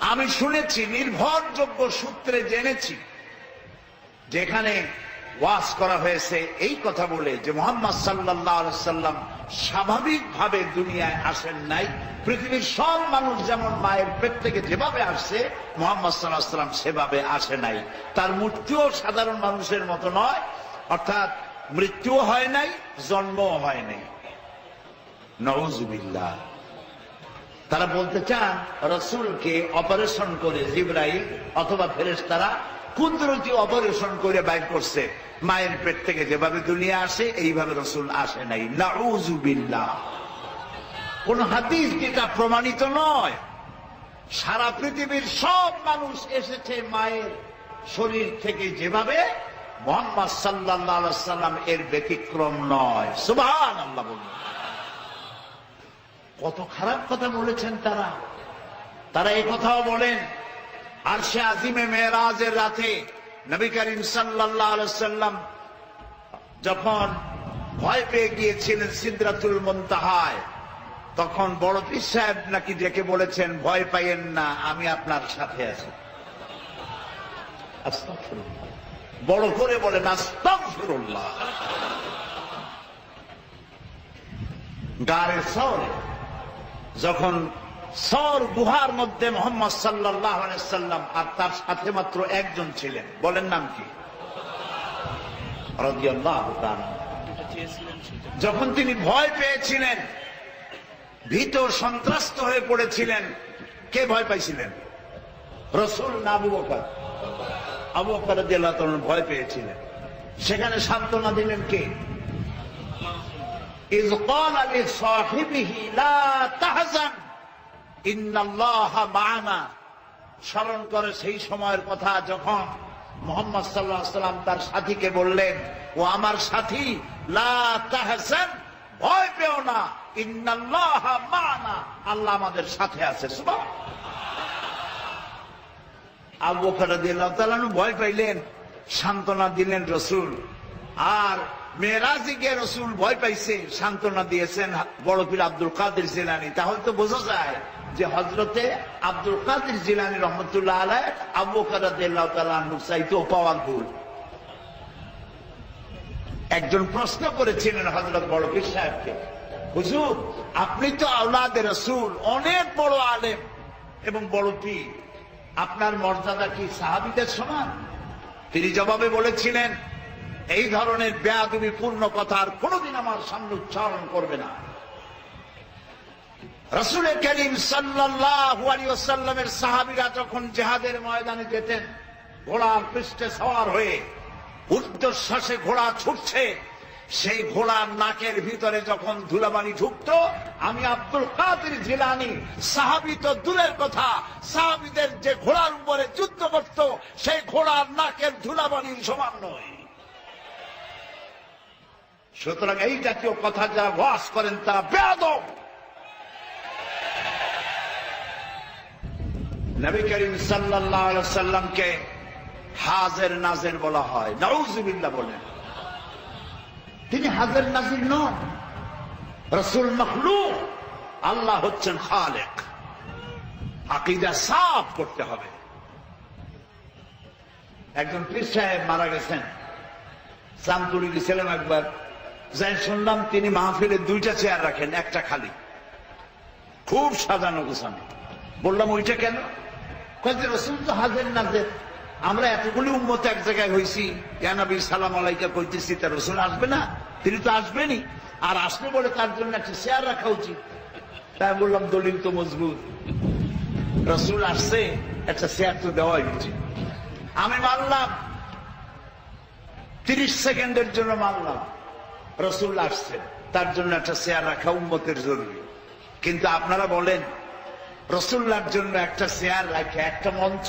আমি শুনেছি, নির্ভরযোগ্য সূত্রে জেনেছি, যেখানে ওয়াজ করা হয়েছে এই কথা বলে যে মোহাম্মদ সাল্লাহ সাল্লাম স্বাভাবিকভাবে দুনিয়ায় আসেন নাই। পৃথিবীর সব মানুষ যেমন মায়ের পেট থেকে যেভাবে আসছে, মোহাম্মদ সাল্লাহ সাল্লাম সেভাবে আসে নাই। তার মৃত্যুও সাধারণ মানুষের মতো নয়, অর্থাৎ মৃত্যুও হয় নাই, জন্মও হয় নাই। নওয়াজুবিল্লাহ তারা বলতে চান রসুলকে অপারেশন করে জিব্রাইল অথবা ফেরেশতারা কুদরতি অপারেশন করে বাইর করছে। মায়ের পেট থেকে যেভাবে দুনিয়া আসে, এইভাবে রসুল আসে নাই। নাউজুবিল্লাহ কোন হাদিস যেটা প্রমাণিত নয়? সারা পৃথিবীর সব মানুষ এসেছে মায়ের শরীর থেকে যেভাবে মোহাম্মদ সাল্লাহ সাল্লাম এর ব্যতিক্রম নয়। সুবহান আল্লাহ বলুন। কত খারাপ কথা বলেছেন তারা। তারা এই কথাও বলেন আর সে আজিমে মেয়েরাজের রাতে নবী করিম সাল্লাম যখন ভয় পেয়ে গিয়েছিলেন সিদ্ধাতুল মন্তাহায়, তখন বড় পীর সাহেব নাকি ডেকে বলেছেন, ভয় পাইয়েন না, আমি আপনার সাথে আছি। বড় করে বলেন, আস্তাগফিরুল্লাহ। গাড়ের শহরে যখন সর গুহার মধ্যে মোহাম্মদ সাল্লাহ সাল্লাম আর তার সাথে মাত্র একজন ছিলেন, বলেন নাম কি? যখন তিনি ভয় পেয়েছিলেন ভীত সন্ত্রাস্ত হয়ে পড়েছিলেন, কে ভয় পাইছিলেন? রসুল না আবু বকর? আবু বকর ভয় পেয়েছিলেন। সেখানে সান্ত্বনা দিলেন কে? إذ قال لصاحبه لا تحزن إن الله معنا স্মরণ করে সেই সময়ের কথা যখন মোহাম্মদ সাল্লাহ সাল্লাম তার সাথীকে বললেন ও আমার সাথী লা তাহসান ভয় পেও না ইন্নাল্লাহ মানা আল্লাহ আমাদের সাথে আছে সুবহান আবু বকর রাদিয়াল্লাহু তাআলা ভয় পাইলেন সান্ত্বনা দিলেন রসুল আর রসুল ভয় পাইছে, সান্ত্বনা দিয়েছেন আব্দুল কাদের জিলানি। তাহলে তো বোঝা যায় যে হজরতে আব্দুল কাদের জিলানি রহমতুল্লাহ আবু একজন প্রশ্ন করেছিলেন হজরত বড় পীর সাহেবকে, হুজুর, আপনি তো আওলাদের রসুল, অনেক বড় আলেম এবং বড় পীর। আপনার মর্যাদা কি সাহাবিদের সমান? তিনি জবাবে বলেছিলেন এই ধরনের বেয়াদবি পূর্ণ কথা আর কোনোদিন আমার সামনে উচ্চারণ করবে না। রসুল করিম সাল্লামের সাহাবিরা যখন জেহাদের ময়দানে যেতেন, ঘোড়ার পৃষ্ঠে সওয়ার হয়ে ঊর্ধ্বশ্বাসে ঘোড়া ছুটছে, সেই ঘোড়ার নাকের ভিতরে যখন ধুলাবালি ঢুকতো, আমি আব্দুল কাদের জিলানি, সাহাবি তো দূরের কথা, সাহাবিদের যে ঘোড়ার উপরে যুদ্ধ করত, সেই ঘোড়ার নাকের ধুলাবালির সমান নয়। সুতরাং এই জাতীয় কথা যারা ওয়াস করেন, তারা বেয়াদব। নবী করিম সাল্লাহ সাল্লামকে হাজের নাজের বলা হয়। নাউজুবিল্লাহ বলেন। তিনি হাজের নাজির নন। রসুল মখলু আল্লাহ হচ্ছেন খালেক। আকিদা সাফ করতে হবে। একজন পীর সাহেব মারা গেছেন। চামতুড়ি গেছিলাম একবার যাই শুনলাম তিনি মাহফিলে দুইটা চেয়ার রাখেন, একটা খালি। খুব সাজানো গোছানো। বললাম, ওইটা কেন? আমরা এতগুলি উন্মত এক জায়গায় হয়েছি সালাম আলাইকা কইতেছি তার রসুল আসবে না? তিনি তো আসবেনই। আর আসবে বলে তার জন্য একটা চেয়ার রাখা উচিত। তাই বললাম, দলিল তো মজবুত। রসুল আসছে, একটা চেয়ার তো দেওয়াই উচিত। আমি মানলাম, তিরিশ সেকেন্ডের জন্য মানলাম। রসুল আসছে তার জন্য একটা চেয়ার রাখা উন্মতের জরুরি। কিন্তু আপনারা বলেন, রসুল্লার জন্য একটা চেয়ার রাখে একটা মঞ্চ,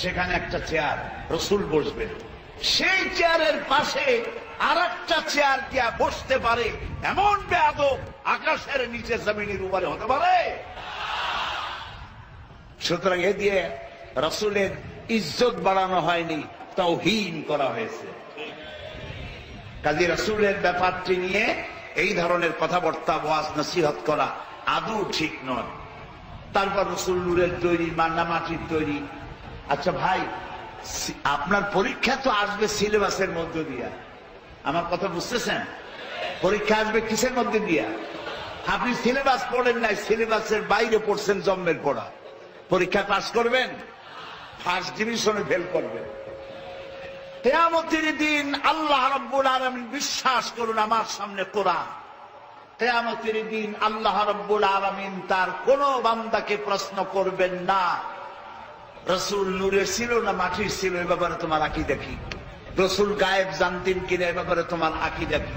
সেখানে একটা চেয়ার রসুল বসবেন। সেই চেয়ারের পাশে আর একটা চেয়ার দিয়া বসতে পারে এমন বেয়াদব আকাশের নিচে জমিনের উপরে হতে পারে। সুতরাং এ দিয়ে রসুলের ইজ্জত বাড়ানো হয়নি তাও হীন করা হয়েছে। কাজী রসুলের ব্যাপারটি নিয়ে এই ধরনের কথাবার্তা, ওয়াজ, নসিহত করা আদৌ ঠিক নয়। তারপর রসুল নূরের তৈরি মান্না মাটির তৈরি। আচ্ছা ভাই আপনার পরীক্ষা তো আসবে সিলেবাসের মধ্য দিয়া। আমার কথা বুঝতেছেন? পরীক্ষা আসবে কিসের মধ্যে দিয়া? আপনি সিলেবাস পড়েন নাই, সিলেবাসের বাইরে পড়ছেন জন্মের পড়া। পরীক্ষা পাস করবেন? ফার্স্ট ডিভিশনে ফেল করবেন। কেয়ামতের দিন আল্লাহ রব্বুল আলমিন বিশ্বাস করুন আমার সামনে কোরআন। কেয়ামতের দিন আল্লাহ রব্বুল আলমিন তার কোন বান্দাকে প্রশ্ন করবেন না। রসুল নূরের ছিল না মাটির ছিল, এ ব্যাপারে তোমার আঁকি দেখি রসুল গায়েব জানতেন কিনা, এ ব্যাপারে তোমার আঁকি দেখি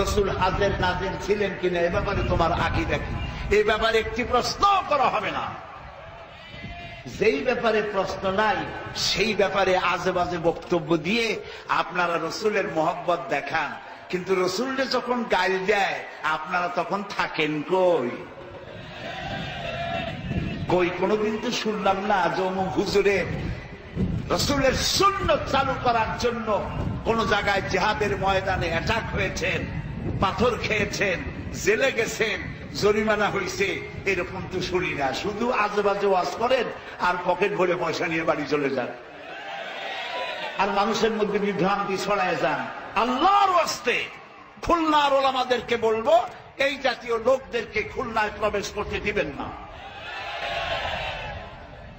রসুল হাজের নাজের ছিলেন কিনা, এ ব্যাপারে তোমার আঁকি দেখি এ ব্যাপারে একটি প্রশ্ন করা হবে না। যেই ব্যাপারে প্রশ্ন নাই, সেই ব্যাপারে আজে বাজে বক্তব্য দিয়ে আপনারা রসুলের মোহব্বত দেখান। কিন্তু রসুলকে যখন গাইল দেয়, আপনারা তখন থাকেন কই? কই? কোনোদিন তো শুনলাম না জমু হুজুরে রসুলের শূন্য চালু করার জন্য কোন জায়গায় জেহাদের ময়দানে অ্যাটাক হয়েছেন, পাথর খেয়েছেন, জেলে গেছেন। জরিমানা হয়েছে এরকম তো শুনি না। শুধু আজেবাজে ওয়াজ করেন আর পকেট ভরে পয়সা নিয়ে বাড়ি চলে যান। আর মানুষের মধ্যে বিভ্রান্তি ছড়ায় যান। আল্লাহর ওয়াস্তে খুলনার ওলামাদেরকে বলব, এই জাতীয় লোকদেরকে খুলনায় প্রবেশ করতে দিবেন না।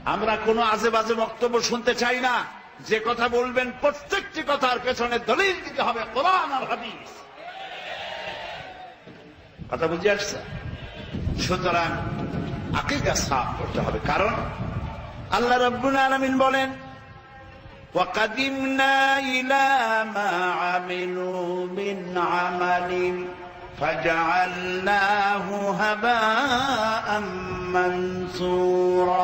আমরা কোনো আজে বাজে বক্তব্য শুনতে চাই না। যে কথা বলবেন, প্রত্যেকটি কথার পেছনে দলিল দিতে হবে কোরআন আর হাদিস। কথা বুঝে আসছে? সুতরাং আকিদা সাফ করতে হবে কারণ আল্লাহ রব্বুল আলমিন বলেন وقدمنا إلى ما عملوا من عمل فجعلناه هباء منثورا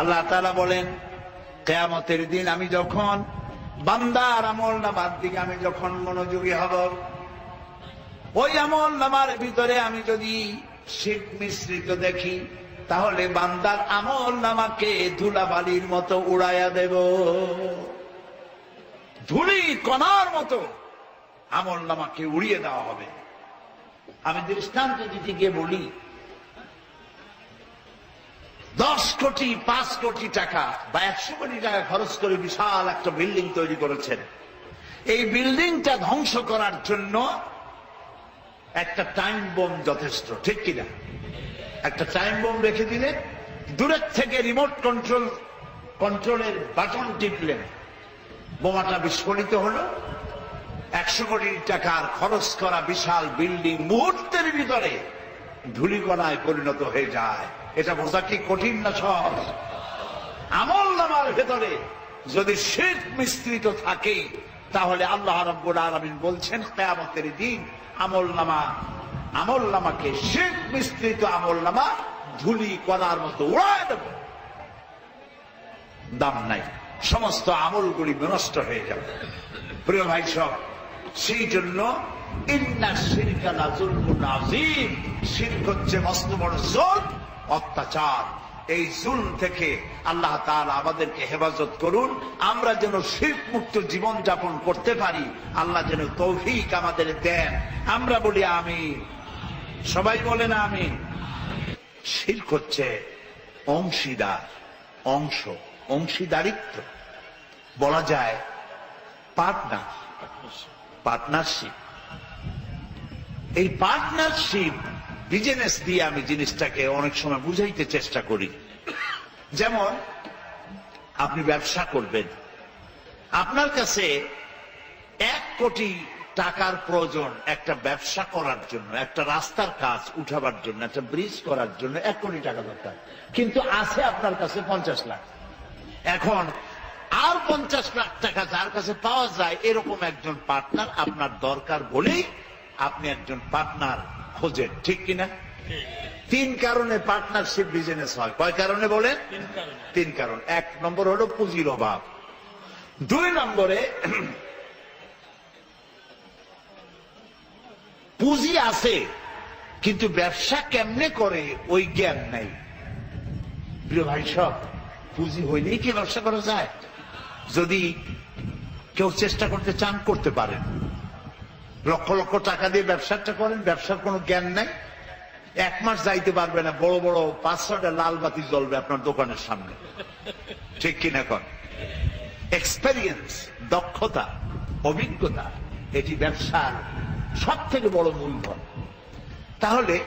আল্লাহ তাআলা বলেন কেয়ামতের দিন আমি যখন বান্দার আমল নামার দিকে আমি যখন মনোযোগী হব ওই আমল নামার ভিতরে আমি যদি শীত মিশ্রিত দেখি, তাহলে বান্দার আমল নামাকে ধুলাবালির মতো উড়াইয়া দেব। ধুলি কণার মতো আমল নামাকে উড়িয়ে দেওয়া হবে। আমি দৃষ্টান্ত দিতে গিয়ে বলি, দশ কোটি, পাঁচ কোটি টাকা বা একশো কোটি টাকা খরচ করে বিশাল একটা বিল্ডিং তৈরি করেছেন। এই বিল্ডিংটা ধ্বংস করার জন্য একটা টাইম বোম যথেষ্ট, ঠিক কিনা? একটা টাইম বোম রেখে দিলে দূরের থেকে রিমোট কন্ট্রোল কন্ট্রোলের বাটন টিপলেন। বোমাটা বিস্ফোরিত হলো। একশো কোটি টাকার খরচ করা বিশাল বিল্ডিং মুহূর্তের ভিতরে ধুলিকণায় পরিণত হয়ে যায়। এটা বোঝা কি কঠিন না সহজ? আমল নামার ভেতরে যদি শেখ মিশ্রিত থাকে তাহলে আল্লাহ রব্বুল আলমিন বলছেন, কেয়ামতের দিন আমল নামা, আমল নামাকে শেখ মিশ্রিত আমল নামা ধুলি করার মতো উড়ায় দেব। দাম নাই, সমস্ত আমলগুলি বিনষ্ট হয়ে যাবে। প্রিয় ভাই সব, সেই জন্য হচ্ছে মস্ত বড় জোর অত্যাচার। এই জুল থেকে আল্লাহ তাআলা আমাদেরকে হেফাজত করুন। আমরা যেন শিল্প মুক্ত জীবন যাপন করতে পারি। আল্লাহ যেন তৌফিক আমাদের দেন। আমরা বলি আমি সবাই বলে না আমি শিল্প হচ্ছে অংশীদার, অংশ, অংশীদারিত্ব। বলা যায় পার্টনার, পার্টনারশিপ। এই পার্টনারশিপ বিজনেস দিয়ে আমি জিনিসটাকে অনেক সময় বুঝাইতে চেষ্টা করি। যেমন, আপনি ব্যবসা করবেন। আপনার কাছে এক কোটি টাকার প্রয়োজন একটা ব্যবসা করার জন্য, একটা রাস্তার কাজ উঠাবার জন্য, একটা ব্রিজ করার জন্য এক কোটি টাকা দরকার। কিন্তু আছে আপনার কাছে পঞ্চাশ লাখ। এখন আর পঞ্চাশ লাখ টাকা যার কাছে পাওয়া যায়, এরকম একজন পার্টনার আপনার দরকার বলেই আপনি একজন পার্টনার খোঁজেন ঠিক কিনা? তিন কারণে পার্টনারশিপ বিজনেস হয়। কয় কারণে বলেন তিন কারণ। এক নম্বর হলো পুঁজির অভাব। দুই নম্বরে পুঁজি আছে কিন্তু ব্যবসা কেমনে করে ওই জ্ঞান নাই। প্রিয় ভাই সব পুঁজি হইলেই কি ব্যবসা করা যায়? যদি কেউ চেষ্টা করতে চান করতে পারেন। লক্ষ লক্ষ টাকা দিয়ে ব্যবসাটা করেন, ব্যবসার কোনো জ্ঞান নাই। এক মাস যাইতে পারবে না, বড় বড় পাঁচ ছটা লাল বাতি জ্বলবে আপনার দোকানের সামনে। ঠিক কিনা কন? এক্সপেরিয়েন্স দক্ষতা, অভিজ্ঞতা, এটি ব্যবসার সব থেকে বড় মূলধন। তাহলে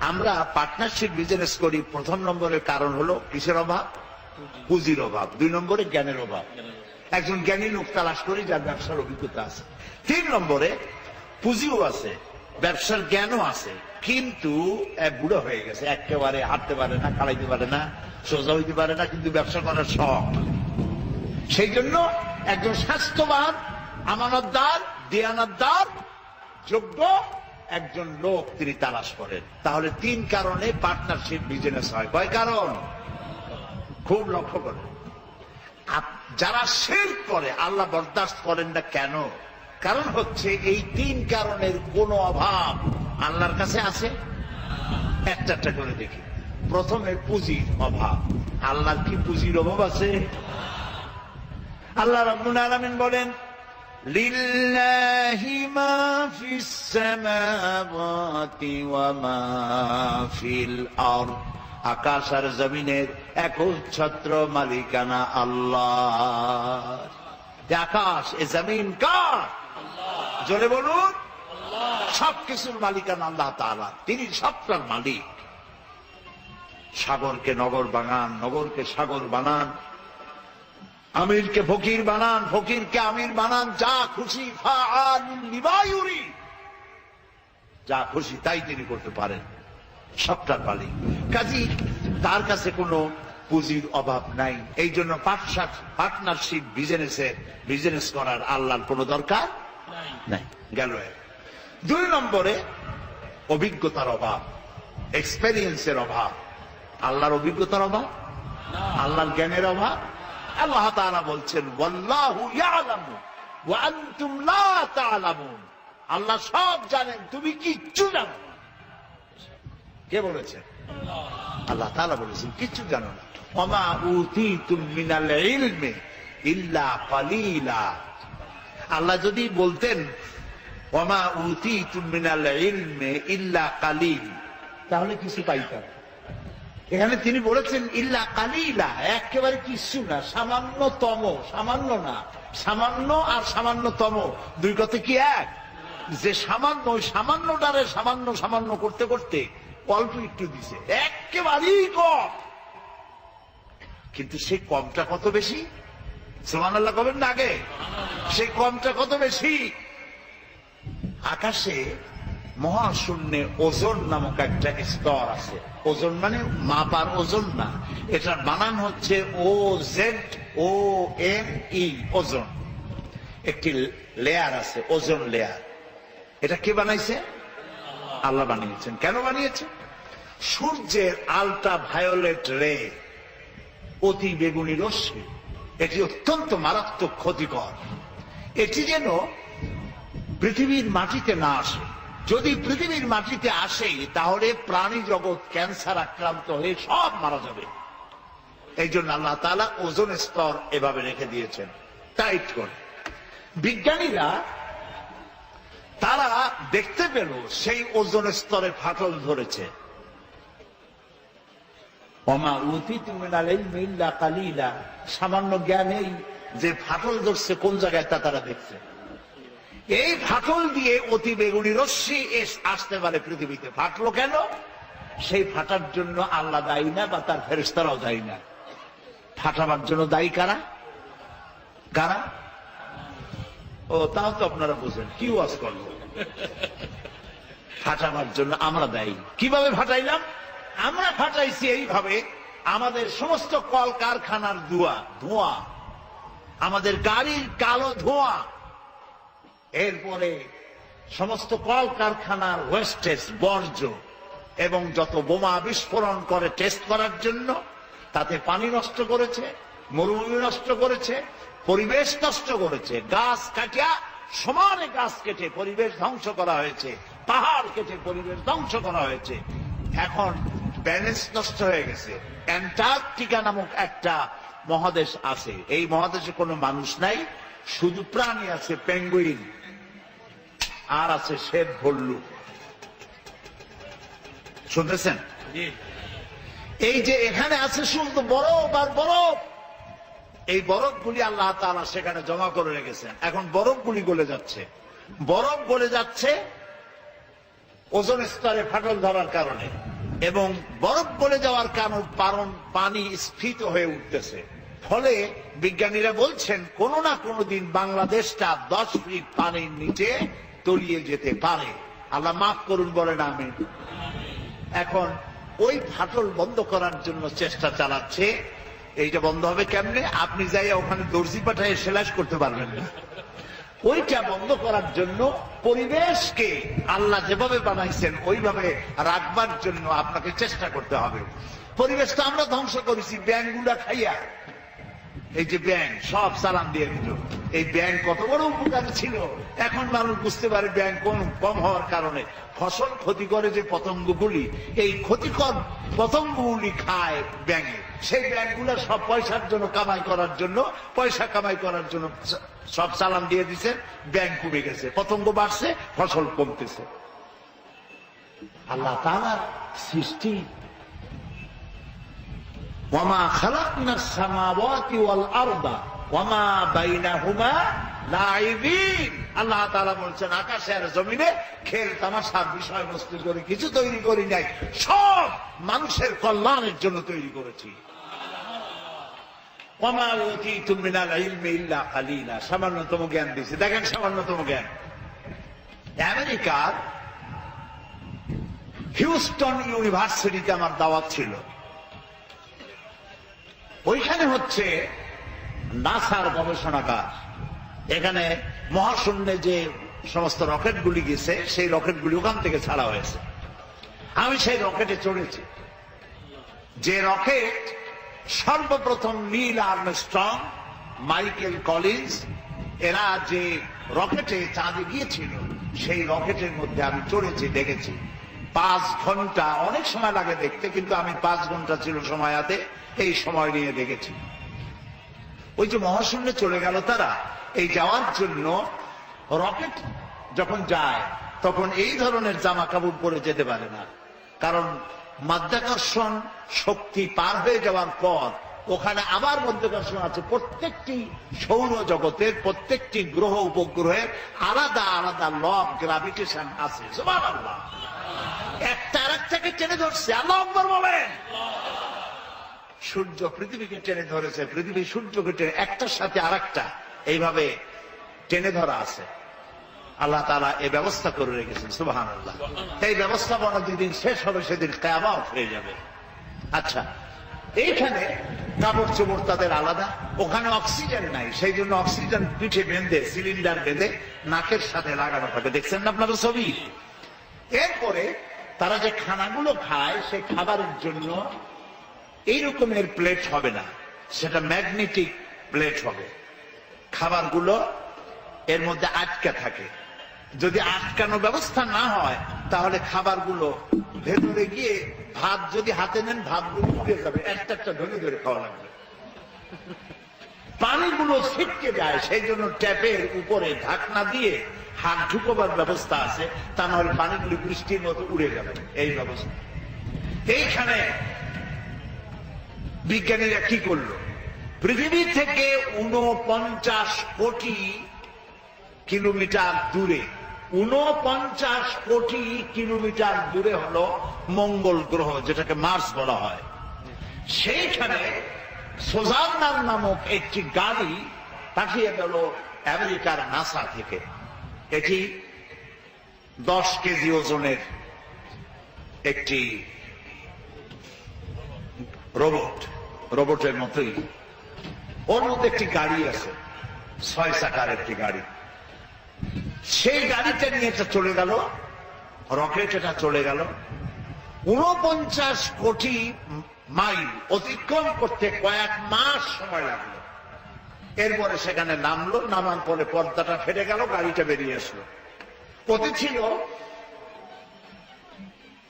আমরা পার্টনারশিপ বিজনেস করি, প্রথম নম্বরের কারণ হলো কিসের অভাব? পুঁজির অভাব। দুই নম্বরে জ্ঞানের অভাব। একজন জ্ঞানী লোক তালাশ করি যার ব্যবসার অভিজ্ঞতা আছে। তিন নম্বরে পুঁজিও আছে, ব্যবসার জ্ঞানও আছে, কিন্তু বুড়ো হয়ে গেছে, একেবারে হাঁটতে পারে না, কালাইতে পারে না, সোজা হইতে পারে না, কিন্তু ব্যবসা করার শখ। সেই জন্য একজন স্বাস্থ্যবান, আমানতদার, দিয়ানতদার, যোগ্য একজন লোক তিনি তালাশ করেন। তাহলে তিন কারণে পার্টনারশিপ বিজনেস হয়। কয় কারণ? খুব লক্ষ্য করেন। যারা শের করে, আল্লাহ বরদাস্ত করেন না কেন? কারণ হচ্ছে এই তিন কারণের কোনো অভাব আল্লাহর কাছে আছে? একটা একটা করে দেখি। প্রথমে পুঁজির অভাব। আল্লাহর কি পুঁজির অভাব আছে? আল্লাহ রাব্বুল আলামিন বলেন, লিল্লাহি মা ফিস সামাওয়াতি ওয়া মা ফিল আরদ। আকাশ আর জমিনের একচ্ছত্র মালিকানা আল্লাহ। আকাশ, এ জমিন কার? জোরে বলুন। সবকিছুর মালিকানা আল্লাহ তাআলা। তিনি সবটার মালিক। সাগরকে নগর বানান, নগরকে সাগর বানান। আমিরকে ফকির বানান, ফকিরকে আমির বানান। যা খুশি যা খুশি, তাই তিনি করতে পারেন। সবটার মালিক। কাজী, তার কাছে কোনো পুঁজির অভাব নাই। এই জন্য পার্টনারশিপ বিজনেসের বিজনেস করার আল্লাহর কোনো দরকার নাই। গেল দুই নম্বরে অভিজ্ঞতার অভাব এক্সপেরিয়েন্সের অভাব। আল্লাহর অভিজ্ঞতার অভাব? আল্লাহর জ্ঞানের অভাব? আল্লাহ তাআলা বলছেন আল্লাহ সব জানেন তুমি কিচ্ছু জানো না। কে বলেছেন আল্লাহ তাআলা বলেছেন কিচ্ছু জানো না। উতিতুম মিনাল ইলমি ইল্লা কালিলা। আল্লাহ যদি বলতেন, ওমা উতিতুম মিনাল ইলমি ইল্লা কালিল তাহলে কিছু পাইতাম। এখানে তিনি বলেছেন, ইল্লা কালিলা একেবারে কিছু না, সামান্যতম, সামান্য না, সামান্য আর সামান্যতম। দুই কথা কি এক? যে সামান্য, ওই সামান্যটারে সামান্য সামান্য করতে করতে অল্প একটু দিছে। একেবারেই কম। কিন্তু সেই কমটা কত বেশি? সোমান আল্লাহ কবেন না আগে? সেই কমটা কত বেশি? আকাশে মহাশূন্যে ওজন নামক একটা স্তর আছে। ওজন মানে মাপার ওজন না। এটার বানান হচ্ছে ও জেড ও এম ই ওজন। একটি লেয়ার আছে, ওজন লেয়ার। এটা কে বানাইছে? আল্লাহ বানিয়েছেন। কেন বানিয়েছে? সূর্যের আলট্রা ভায়োলেট রে, অতি বেগুনি রশ্মি। এটি অত্যন্ত মারাত্মক ক্ষতিকর। এটি যেন পৃথিবীর মাটিতে না আসে। যদি পৃথিবীর মাটিতে আসে, তাহলে প্রাণী জগৎ ক্যান্সার আক্রান্ত হয়ে সব মারা যাবে। এই জন্য আল্লাহ তালা ওজন স্তর এভাবে রেখে দিয়েছেন। টাইট করে। বিজ্ঞানীরা তারা দেখতে পেল সেই ওজন স্তরে ফাটল ধরেছে। অমা মিনাল কালিলা। সামান্য জ্ঞানেই যে ফাটল ধরছে, কোন জায়গায় তা তারা দেখছে। এই ফাটল দিয়ে অতি বেগুনি রশ্মি আসতে পারে পৃথিবীতে। ফাটলো কেন? সেই ফাটার জন্য আল্লাহ দায়ী না বা তার ফেরেস্তারাও দায়ী না। ফাটাবার জন্য দায়ী কারা? কারা? ও, তাও তো আপনারা বুঝেন। কি ওয়াজ করল? ফাটাবার জন্য আমরা দায়ী। কীভাবে ফাটাইলাম? আমরা ফাটাইছি এইভাবে আমাদের সমস্ত কল কারখানার ধোঁয়া ধোঁয়া আমাদের গাড়ির কালো ধোঁয়া। এরপরে সমস্ত কল কারখানার ওয়েস্টেজ বর্জ্য এবং যত বোমা বিস্ফোরণ করে টেস্ট করার জন্য, তাতে পানি নষ্ট করেছে, মরুভূমি নষ্ট করেছে, পরিবেশ নষ্ট করেছে। গাছ কাটিয়া সমানে গাছ কেটে পরিবেশ ধ্বংস করা হয়েছে, পাহাড় কেটে পরিবেশ ধ্বংস করা হয়েছে। এখন ব্যালেন্স নষ্ট হয়ে গেছে। অ্যান্টার্কটিকা নামক একটা মহাদেশ আছে। এই মহাদেশে কোনো মানুষ নাই শুধু প্রাণী আছে পেঙ্গুইন। আর আছে শ্বেত ভল্লুক। শুনতেছেন? এই যে এখানে আছে শুধু বরফ আর বরফ। এই বরফগুলি আল্লাহ তাআলা সেখানে জমা করে রেখেছেন। এখন বরফগুলি গলে যাচ্ছে। বরফ গলে যাচ্ছে ওজন স্তরে ফাটল ধরার কারণে। এবং বরফ গলে যাওয়ার কারণ কারণ পানি স্ফীত হয়ে উঠতেছে। ফলে বিজ্ঞানীরা বলছেন, কোনো না কোনো দিন বাংলাদেশটা দশ ফিট পানির নিচে তলিয়ে যেতে পারে। আল্লাহ মাফ করুন, বলেন আমি এখন ওই ফাটল বন্ধ করার জন্য চেষ্টা চালাচ্ছে। এইটা বন্ধ হবে কেমনে? আপনি যাই ওখানে দর্জি পাঠায় সেলাই করতে পারবেন না। ওইটা বন্ধ করার জন্য পরিবেশকে আল্লাহ যেভাবে বানাইছেন, ওইভাবে রাখবার জন্য আপনাকে চেষ্টা করতে হবে। পরিবেশটা আমরা ধ্বংস করেছি ব্যাংগুলা খাইয়া। এই যে ব্যাংক সব সালাম দিয়ে দিল। এই ব্যাংক কত বড় উপকার ছিল। এখন মানুষ বুঝতে পারে ব্যাংক কম কম হওয়ার কারণে ফসল ক্ষতি করে যে পতঙ্গগুলি, এই ক্ষতিকর পতঙ্গগুলি খায় ব্যাংকে সেই ব্যাংকগুলো সব পয়সার জন্য কামাই করার জন্য, পয়সা কামাই করার জন্য সব চালান দিয়ে দিছে ব্যাংক কমে গেছে। পতঙ্গ বাড়ছে, ফসল কমতেছে। আল্লাহ তাআলার সৃষ্টি ওয়ামা খালাকনা সামাওয়াতি ওয়াল আরদা বাইনাহুমা লাইবিন। আল্লাহ তাআলা বলছেন আকাশে আর জমিনে খেল বিষয়বস্তু করে কিছু তৈরি করি নাই, সব মানুষের কল্যাণের জন্য তৈরি করেছি। ওয়ামা উতীতুম মিনাল ইলমি ইল্লা কালিলা। সামান্যতম জ্ঞান দিয়েছে। দেখেন সামান্যতম জ্ঞান। আমেরিকার হিউস্টন ইউনিভার্সিটিতে আমার দাওয়াত ছিল। ওইখানে হচ্ছে নাসার গবেষণাগার। এখানে মহাশূন্যে যে সমস্ত রকেটগুলি গেছে, সেই রকেটগুলি ওখান থেকে ছাড়া হয়েছে। আমি সেই রকেটে চড়েছি। যে রকেট সর্বপ্রথম নীল আর্মস্ট্রং, মাইকেল কলিন্স, এরা যে রকেটে চাঁদে গিয়েছিল, সেই রকেটের মধ্যে আমি চড়েছি, দেখেছি। পাঁচ ঘণ্টা, অনেক সময় লাগে দেখতে, কিন্তু আমি পাঁচ ঘণ্টা ছিল সময় হাতে এই সময় নিয়ে দেখেছি। ওই যে মহাশূন্যে চলে গেল তারা। এই যাওয়ার জন্য রকেট যখন যায়, তখন এই ধরনের জামা কাপড় পরে যেতে পারে না। কারণ মাধ্যাকর্ষণ শক্তি পার হয়ে যাওয়ার পর, ওখানে আবার মধ্যাকর্ষণ আছে। প্রত্যেকটি সৌর জগতের প্রত্যেকটি গ্রহ উপগ্রহের আলাদা আলাদা লব গ্রাভিটেশন আছে সুবহানাল্লাহ। একটা আরেকটাকে টেনে ধরছে। আল্লাহ আকবর বলেন। সূর্য পৃথিবীকে টেনে ধরেছে পৃথিবী সূর্যকে টেনে একটার সাথে আরেকটা এইভাবে টেনে ধরা আছে। আল্লাহ তালা এই ব্যবস্থা করে রেখেছেন সুবাহান আল্লাহ এই ব্যবস্থাপনা যেদিন শেষ হবে সেদিন কেয়ামত হয়ে যাবে। আচ্ছা এইখানে কাপড় চোপড় তাদের আলাদা ওখানে অক্সিজেন নাই। সেই জন্য অক্সিজেন পিঠে বেঁধে সিলিন্ডার বেঁধে নাকের সাথে লাগানো থাকে। দেখছেন না আপনারা ছবি? এরপরে তারা যে খানাগুলো খায় সেই খাবারের জন্য এই রকমের প্লেট হবে না। সেটা ম্যাগনেটিক প্লেট হবে। খাবারগুলো এর মধ্যে আটকে থাকে। যদি আটকানো ব্যবস্থা না হয়, তাহলে খাবারগুলো ভেতরে গিয়ে ভাত যদি হাতে নেন, ভাতগুলো উড়ে যাবে। একটা একটা ধরে ধরে খাওয়া লাগবে। পানিগুলো ছিটকে যায়, সেই জন্য ট্যাপের উপরে ঢাকনা দিয়ে হাত ঢুকবার ব্যবস্থা আছে, তা নাহলে পানিগুলি বৃষ্টির মতো উড়ে যাবে। এই ব্যবস্থা। এইখানে বিজ্ঞানীরা কি করল? পৃথিবী থেকে উনপঞ্চাশ কোটি কিলোমিটার দূরে উনপঞ্চাশ কোটি কিলোমিটার দূরে হলো মঙ্গল গ্রহ, যেটাকে মার্স বলা হয়। সেইখানে সোজার্নার নামক একটি গাড়ি পাঠিয়ে গেল আমেরিকার নাসা থেকে। এটি দশ কেজি ওজনের একটি রোবট, রোবটের মতোই। ওর মধ্যে একটি গাড়ি আছে, ছয় চাকার একটি গাড়ি। সেই গাড়িটা নিয়ে এটা চলে গেল, রকেট এটা চলে গেল। উনপঞ্চাশ কোটি মাইল অতিক্রম করতে কয়েক মাস সময় লাগল। এরপরে সেখানে নামলো, নামার পরে পর্দাটা ফেটে গেল, গাড়িটা বেরিয়ে আসলো। ওতে ছিল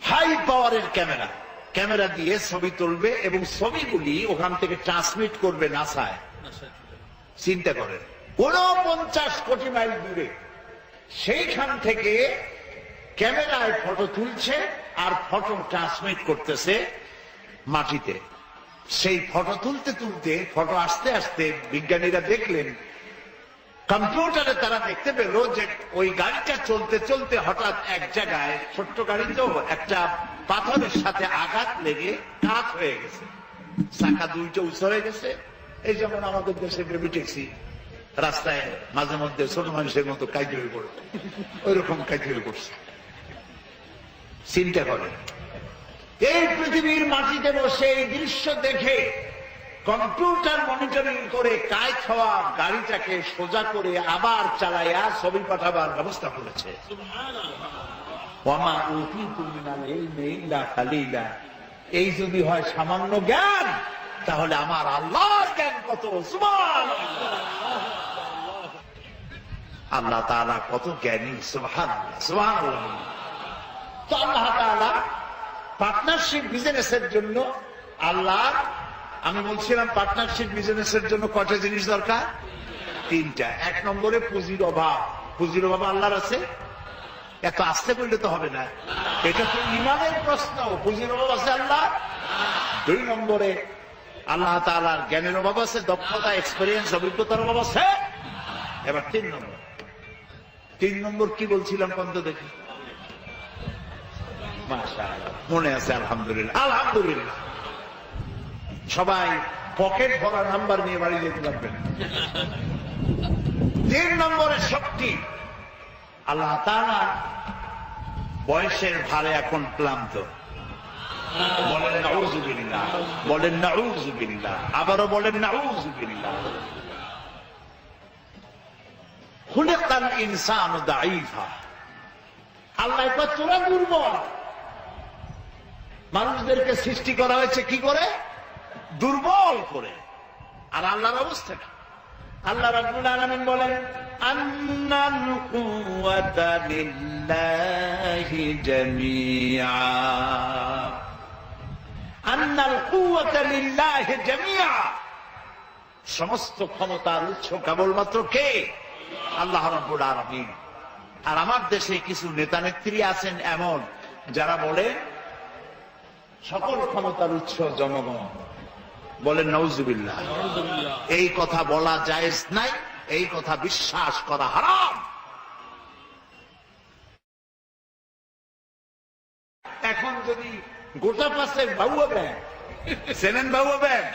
হাই পাওয়ারের ক্যামেরা। ক্যামেরা দিয়ে ছবি তুলবে এবং ছবিগুলি ওখান থেকে ট্রান্সমিট করবে নাসায়। চিন্তা করে করেন উনপঞ্চাশ কোটি মাইল দূরে। সেইখান থেকে ক্যামেরায় ফটো তুলছে আর ফটো ট্রান্সমিট করতেছে মাটিতে। সেই ফটো তুলতে তুলতে ফটো আসতে আসতে বিজ্ঞানীরা দেখলেন কম্পিউটারে তারা দেখতে পেল যে ওই গাড়িটা চলতে চলতে হঠাৎ এক জায়গায় ছোট্ট গাড়ি তো একটা পাথরের সাথে আঘাত লেগে কাত হয়ে গেছে। চাকা দুইটা উঁচু হয়ে গেছে। এই যেমন আমাদের দেশে বেবি ট্যাক্সি রাস্তায় মাঝে মধ্যে ছোট মানুষের মতো কাজ হয়ে পড়ে। ওই রকম কাজ হয়ে পড়ছে। চিন্তা করে এই পৃথিবীর মাটিতে বসে এই দৃশ্য দেখে কম্পিউটার মনিটরিং করে কাজ হওয়া গাড়িটাকে সোজা করে আবার চালাইয়া ছবি পাঠাবার ব্যবস্থা করেছে। এই যদি হয় সামান্য জ্ঞান তাহলে আমার আল্লাহর জ্ঞান কত। আল্লাহ তাআলা কত জ্ঞানী? সুবহানাল্লাহ। তো আল্লাহ তাআলা পার্টনারশিপ বিজনেসের জন্য আল্লাহ, আমি বলছিলাম পার্টনারশিপ বিজনেসের জন্য কটা জিনিস দরকার? তিনটা। এক নম্বরে পুঁজির অভাব। পুঁজির অভাব আল্লাহর আছে? এত আসতে করলে তো হবে না। এটা তো ইমানের প্রশ্ন। পুঁজির অভাব আছে আল্লাহ দুই নম্বরে আল্লাহ তালার জ্ঞানের অভাব আছে, দক্ষতা এক্সপিরিয়েন্স অভিজ্ঞতার অভাব আছে। এবার তিন নম্বর। তিন নম্বর কি বলছিলাম বন্ধ দেখি। মনে আছে, আলহামদুলিল্লাহ। আলহামদুলিল্লাহ। সবাই পকেট ভরা নাম্বার নিয়ে বাড়ি যেতে পারবেন তিন নম্বরের শক্তি, আল্লাহ তাআলা বয়সের ভারে এখন ক্লান্ত। বলেন নাউজুবিল্লাহ বলেন নাউজুবিল্লাহ আবারও বলেন নাউজুবিল্লাহ খুলিকাল ইনসানু দাঈফা। আল্লাহ তোরা দুর্বল। মানুষদেরকে সৃষ্টি করা হয়েছে কি করে? দুর্বল করে। আর আল্লাহর অবস্থা কি? আল্লাহ রাব্বুল আলামিন বলেন সমস্ত ক্ষমতার উৎস কেবলমাত্র কে? আল্লাহ রাব্বুল আলামিন। আর আমার দেশে কিছু নেতা নেত্রী আছেন এমন, যারা বলে সকল ক্ষমতার উৎস জনগণ। বলেন নৌজুবিল্লাহ এই কথা বলা জায়েজ নাই এই কথা বিশ্বাস করা হারাম। এখন যদি গোটা পাশে বাবুয়া ব্যাংক সেনেন বাবুয়া ব্যাংক?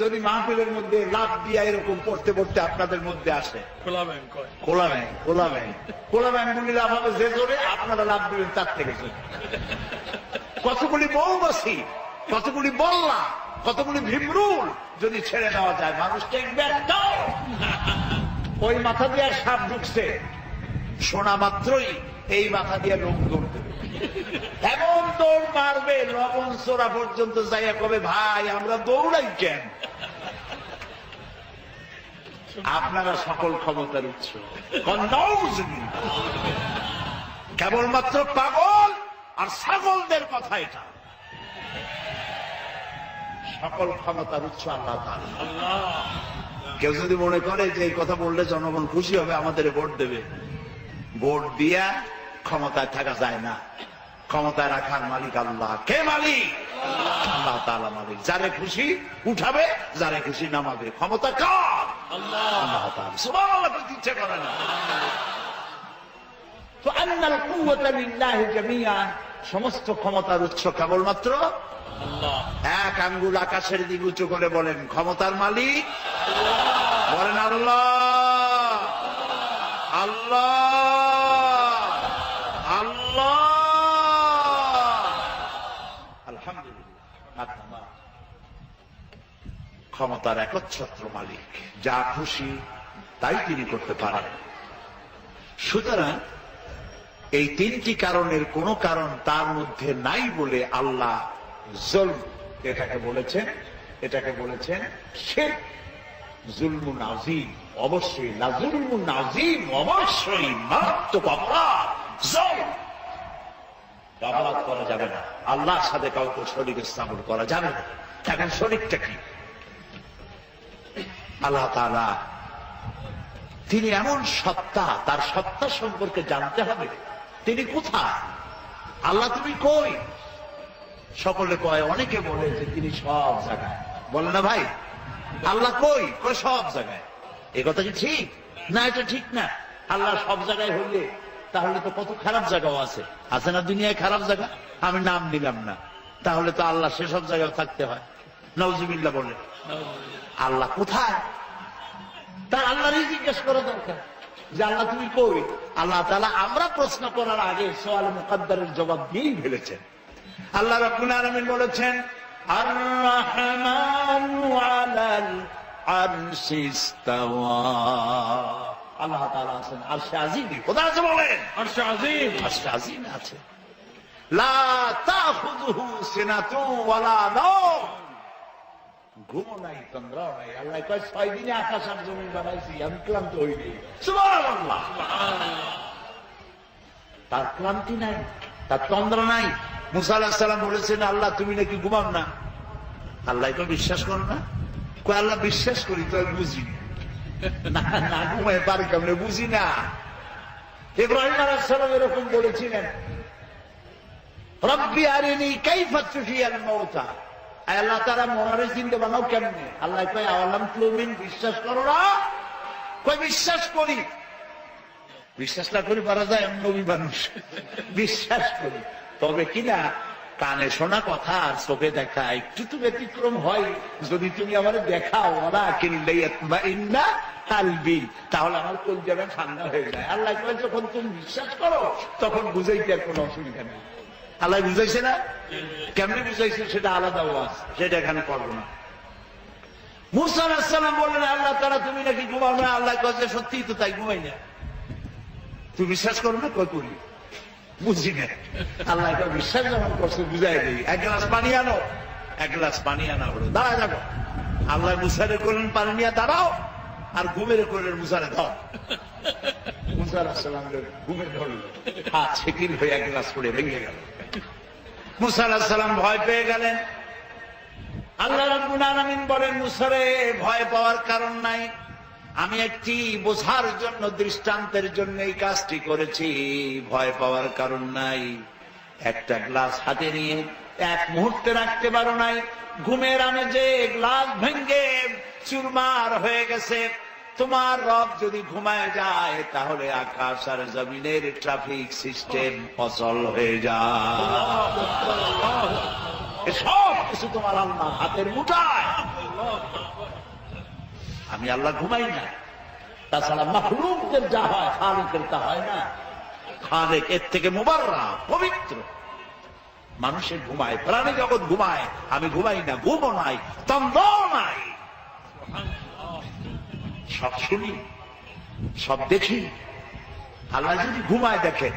যদি মাহফিলের মধ্যে লাভ দিয়া এরকম পড়তে পড়তে আপনাদের মধ্যে আসে? খোলা ব্যাংক কোলা ব্যাংক কোলা ব্যাংক। কোলা ব্যাংক লাভ হবে যে জোরে আপনারা লাভ দিবেন তার থেকে। কতগুলি বৌবাসী কতগুলি বল্লা, কতগুলি ভীমরুল যদি ছেড়ে দেওয়া যায়, মানুষ একটাও। ওই মাথা দিয়ে সাপ ঢুকছে শোনা মাত্রই এই মাথা দিয়ে লোক দৌড় এমন দৌড় মারবে, লবণ চোরা পর্যন্ত যাইয়া কবে, ভাই, আমরা দৌড়াই কেন আপনারা সকল ক্ষমতার উৎস। কেবলমাত্র পাগল আর ছাগলদের কথা এটা। সকল ক্ষমতার উৎস আল্লাহ কেউ যদি মনে করে যে এই কথা বললে জনগণ খুশি হবে, আমাদের ভোট দেবে। ভোট দিয়া ক্ষমতায় থাকা যায় না। ক্ষমতায় রাখার মালিক আল্লাহ। কে মালিক? আল্লাহ তাআলা মালিক। যারে খুশি উঠাবে, যারে খুশি নামাবে। ক্ষমতা কার? আল্লাহ ইচ্ছে করে না। তো জামিআন। সমস্ত ক্ষমতার উৎস কেবলমাত্র এক আঙ্গুল আকাশের দিক উঁচু করে বলেন, ক্ষমতার মালিক? বলেন, আল্লাহ। আল্লাহ। আল্লাহ। আলহামদুলিল্লাহ। ক্ষমতার একচ্ছত্র মালিক। যা খুশি, তাই তিনি করতে পারেন। সুতরাং এই তিনটি কারণের কোন কারণ তার মধ্যে নাই বলে আল্লাহ এটাকে বলেছেন এটাকে বলেছেন শেখ জুলমুন আজিম অবশ্যই। লাজুলমুন আজিম অবশ্যই। মারাত্মক অপরাধ অপরাধ করা যাবে না। আল্লাহর সাথে কাউকে শরীর স্থাপন করা যাবে না। এখন শরীরটা কি? আল্লাহ তাআলা তিনি এমন সত্তা, তার সত্তা সম্পর্কে জানতে হবে। তিনি কোথায়? আল্লাহ তুমি কই? সকলে কয় অনেকে বলে যে তিনি সব জায়গায়। বলে না ভাই? আল্লাহ কই? কই সব জায়গায়। এ কথা কি ঠিক? না এটা ঠিক না। আল্লাহ সব জায়গায় হইলে তাহলে তো কত খারাপ জায়গাও আছে। আছে না দুনিয়ায় খারাপ জায়গা? আমি নাম দিলাম না। তাহলে তো আল্লাহ সেসব জায়গায় থাকতে হয়। নওজিবিল্লা বলে। আল্লাহ কোথায়? তার আল্লাহরই জিজ্ঞেস করা দরকার। যে আল্লাহ তুমি কই আল্লাহ তালা আমরা প্রশ্ন করার আগে সোয়াল মুকাদ্দারের জবাব দিয়েই ফেলেছেন। আল্লাহ রাব্বুল আলামিন বলেছেন আর রহমানু আলাল আল্লাহ আছেন আরশে আজিম। কোথায় আছে বলেন? আজিম। আজিম আছে। লা ওয়ালা নাওম। ঘুমো নাই তন্দ্রাও নাই। আল্লাহ কয় ছয় দিনে আকাশ আর জমিন বানাইছি, আমি ক্লান্ত হইনি তার ক্লান্তি নাই, তার নাই। মুসা বলেছেন, আল্লাহ, তুমি নাকি ঘুমাও না? আল্লাহ তো বিশ্বাস করো না। কয়, আল্লাহ, বিশ্বাস করি, তো বুঝি না। না ঘুমাই পারি কেমনে, বুঝি না। ইব্রাহিম আলাহিসাল্লাম এরকম বলেছিলেন, রব্বি আরিনি কাইফা তুহিয়াল মৌতা আল্লাহ তারা মরারে চিনতে বানাও কেমনে? আল্লাহ কয় আওয়ালাম তুমিন বিশ্বাস করো না? কয়, বিশ্বাস করি। বিশ্বাস না করে পারা যায় নবী মানুষ বিশ্বাস করি। তবে কিনা কানে শোনা কথা আর চোখে দেখা একটু তো ব্যতিক্রম হয়। যদি তুমি আমার দেখাও ওরা কিনলে কালবি তাহলে আমার কোন যাবে ঠান্ডা হয়ে যায়। আল্লাহ যখন তুমি বিশ্বাস করো, তখন বুঝাইতে আর কোনো অসুবিধা নেই। আল্লাহ বুঝাইছে না? কেমনে বুঝাইছে? সেটা আলাদা ওয়াজ। সেটা এখানে করব না। মুসা আলাহিসাল্লাম বললেন, আল্লাহ তারা তুমি নাকি ঘুমাও না? আল্লাহ কাছে সত্যি তো তাই, ঘুমাই না। তুই বিশ্বাস করো না? কই করি। বুঝি না। আল্লাহ বিশ্বাস যখন করছে, বুঝাই দিই। এক গ্লাস পানি আনো। এক গ্লাস পানি আনা হলো। দাঁড়া যাব। আল্লাহ মুসারে করলেন পানি নিয়ে দাঁড়াও। আর ঘুমের করলেন মুসারে ধর। মুসার আসসালাম ঘুমে ধরল হাত ছেকিল হয়ে এক গ্লাস পড়ে ভেঙে গেল। মুসা আলাহিসাল্লাম ভয় পেয়ে গেলেন। আল্লাহ রাব্বুল আলামিন বলেন, মুসারে, ভয় পাওয়ার কারণ নাই। আমি একটি বোঝার জন্য, দৃষ্টান্তের জন্য এই কাজটি করেছি। ভয় পাওয়ার কারণ নাই। একটা গ্লাস হাতে নিয়ে এক মুহূর্তে রাখতে পারো নাই। ঘুমের আমেজে গ্লাস ভেঙ্গে চুরমার হয়ে গেছে। তোমার রব যদি ঘুমায় যায়, তাহলে আকাশ আর জমিনের ট্রাফিক সিস্টেম অচল হয়ে যায়। সব কিছু তোমার আল্লাহ হাতের মুঠায়। আমি আল্লাহ ঘুমাই না। তাছাড়া মখলুকদের যা হয়, খালেকের তা হয় না। খালেক এর থেকে মুবাররা পবিত্র। মানুষের ঘুমায়, প্রাণী জগৎ ঘুমায়। আমি ঘুমাই না, ঘুমও নাই তন্দ নাই। সব শুনি সব দেখি আল্লাহ যদি ঘুমায় দেখেন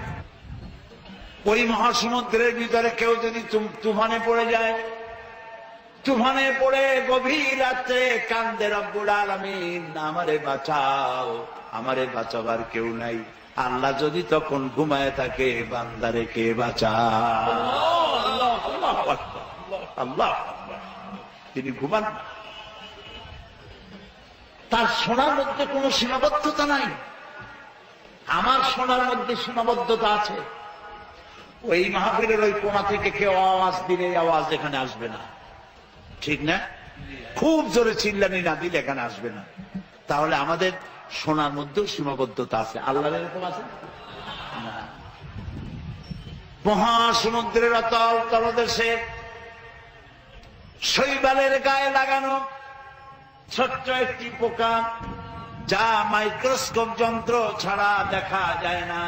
ওই মহাসমুদ্রের ভিতরে কেউ যদি তুফানে পড়ে যায় তুফানে পড়ে গভীর রাত্রে কান্দে রব্বুল আলামিন আমারে বাঁচাও আমারে বাঁচাবার কেউ নাই আল্লাহ যদি তখন ঘুমায় থাকে বান্দারে কে বাঁচা আল্লাহ। তিনি ঘুমান না। তার শোনার মধ্যে কোনো সীমাবদ্ধতা নাই। আমার শোনার মধ্যে সীমাবদ্ধতা আছে। ওই মাহফিলের ওই কোনা থেকে কেউ আওয়াজ দিলে আওয়াজ এখানে আসবে না। ঠিক না? খুব জোরে চিল্লানি না দিলে এখানে আসবে না। তাহলে আমাদের শোনার মধ্যেও সীমাবদ্ধতা আছে। আল্লাহ এরকম আছে? না। মহাসমুদ্রের অতল তলদেশে শৈবালের গায়ে লাগানো ছোট্ট একটি পোকা যা মাইক্রোস্কোপ যন্ত্র ছাড়া দেখা যায় না।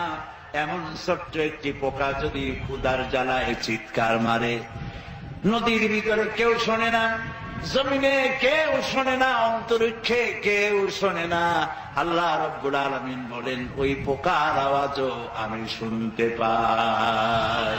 এমন ছোট্ট একটি পোকা যদি ক্ষুদার জ্বালায় চিৎকার মারে, নদীর ভিতরে কেউ শোনে না, জমিনে কেউ শোনে না, অন্তরিক্ষে কেউ শোনে না। আল্লাহ রব্বুল আলমিন বলেন, ওই পোকার আওয়াজও আমি শুনতে পাই।